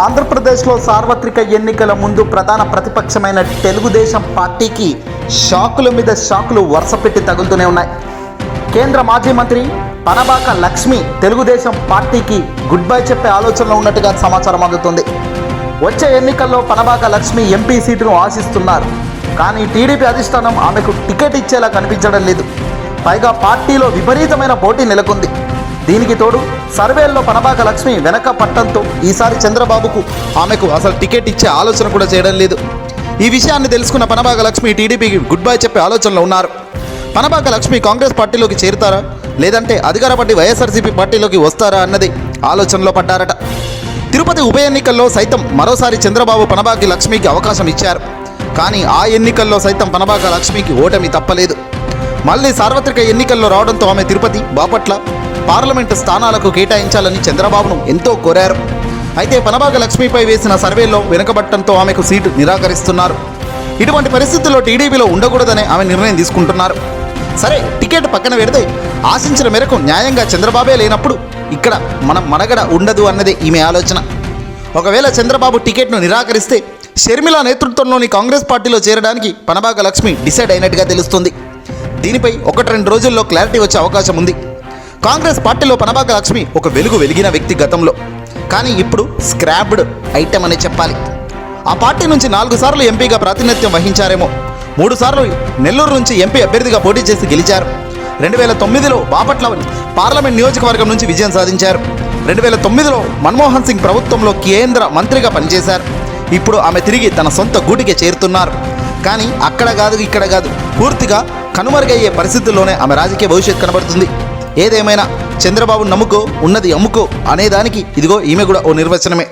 ఆంధ్రప్రదేశ్లో సార్వత్రిక ఎన్నికల ముందు ప్రధాన ప్రతిపక్షమైన తెలుగుదేశం పార్టీకి షాకుల మీద షాకులు వరుసపెట్టి తగులుతూనే ఉన్నాయి. కేంద్ర మాజీ మంత్రి పనబాక లక్ష్మి తెలుగుదేశం పార్టీకి గుడ్ బై చెప్పే ఆలోచనలో ఉన్నట్టుగా సమాచారం అందుతుంది. వచ్చే ఎన్నికల్లో పనబాక లక్ష్మి ఎంపీ సీటును ఆశిస్తున్నారు. కానీ టీడీపీ అధిష్టానం ఆమెకు టికెట్ ఇచ్చేలా కనిపించడం లేదు. పైగా పార్టీలో విపరీతమైన పోటీ నెలకొంది. దీనికి తోడు సర్వేల్లో పనబాక లక్ష్మి వెనక పట్టంతో ఈసారి చంద్రబాబుకు ఆమెకు అసలు టికెట్ ఇచ్చే ఆలోచన కూడా చేయడం లేదు. ఈ విషయాన్ని తెలుసుకున్న పనబాక లక్ష్మి టీడీపీకి గుడ్ బై చెప్పే ఆలోచనలో ఉన్నారు. పనబాక లక్ష్మి కాంగ్రెస్ పార్టీలోకి చేరుతారా? లేదంటే అధికార పార్టీ వైఎస్ఆర్సీపీ పార్టీలోకి వస్తారా అన్నది ఆలోచనలో పడ్డారట. తిరుపతి ఉప ఎన్నికల్లో సైతం మరోసారి చంద్రబాబు పనబాకి లక్ష్మికి అవకాశం ఇచ్చారు. కానీ ఆ ఎన్నికల్లో సైతం పనబాక లక్ష్మికి ఓటమి తప్పలేదు. మళ్ళీ సార్వత్రిక ఎన్నికల్లో రావడంతో ఆమె తిరుపతి బాపట్ల పార్లమెంటు స్థానాలకు కేటాయించాలని చంద్రబాబును ఎంతో కోరారు. అయితే పనబాగ లక్ష్మిపై వేసిన సర్వేలో వెనుకబట్టంతో ఆమెకు సీటు నిరాకరిస్తున్నారు. ఇటువంటి పరిస్థితుల్లో టీడీపీలో ఉండకూడదనే ఆమె నిర్ణయం తీసుకుంటున్నారు. సరే టికెట్ పక్కన పెడితే ఆశించిన మేరకు న్యాయంగా చంద్రబాబే లేనప్పుడు ఇక్కడ మనం మనగడ ఉండదు అన్నదే ఈమె ఆలోచన. ఒకవేళ చంద్రబాబు టికెట్ను నిరాకరిస్తే షర్మిల నేతృత్వంలోని కాంగ్రెస్ పార్టీలో చేరడానికి పనబాగ లక్ష్మి డిసైడ్ అయినట్టుగా తెలుస్తుంది. దీనిపై ఒకటి రెండు రోజుల్లో క్లారిటీ వచ్చే అవకాశం ఉంది. కాంగ్రెస్ పార్టీలో పనబాక లక్ష్మి ఒక వెలుగు వెలిగిన వ్యక్తి గతంలో. కానీ ఇప్పుడు స్క్రాప్డ్ ఐటెం అనే చెప్పాలి. ఆ పార్టీ నుంచి నాలుగు సార్లు ఎంపీగా ప్రాతినిధ్యం వహించారేమో. మూడు సార్లు నెల్లూరు నుంచి ఎంపీ అభ్యర్థిగా పోటీ చేసి గెలిచారు. రెండు వేల తొమ్మిదిలో బాపట్ల పార్లమెంట్ నియోజకవర్గం నుంచి విజయం సాధించారు. రెండు వేల తొమ్మిదిలో మన్మోహన్ సింగ్ ప్రభుత్వంలో కేంద్ర మంత్రిగా పనిచేశారు. ఇప్పుడు ఆమె తిరిగి తన సొంత గూటికి చేరుతున్నారు. కానీ అక్కడ కాదు ఇక్కడ కాదు పూర్తిగా కనుమరుగయ్యే పరిస్థితుల్లోనే ఆమె రాజకీయ భవిష్యత్తు కనబడుతుంది. ఏదేమైనా చంద్రబాబు నమ్ముకో ఉన్నది అమ్ముకో అనేదానికి ఇదిగో ఈమె కూడా ఓ నిర్వచనమే.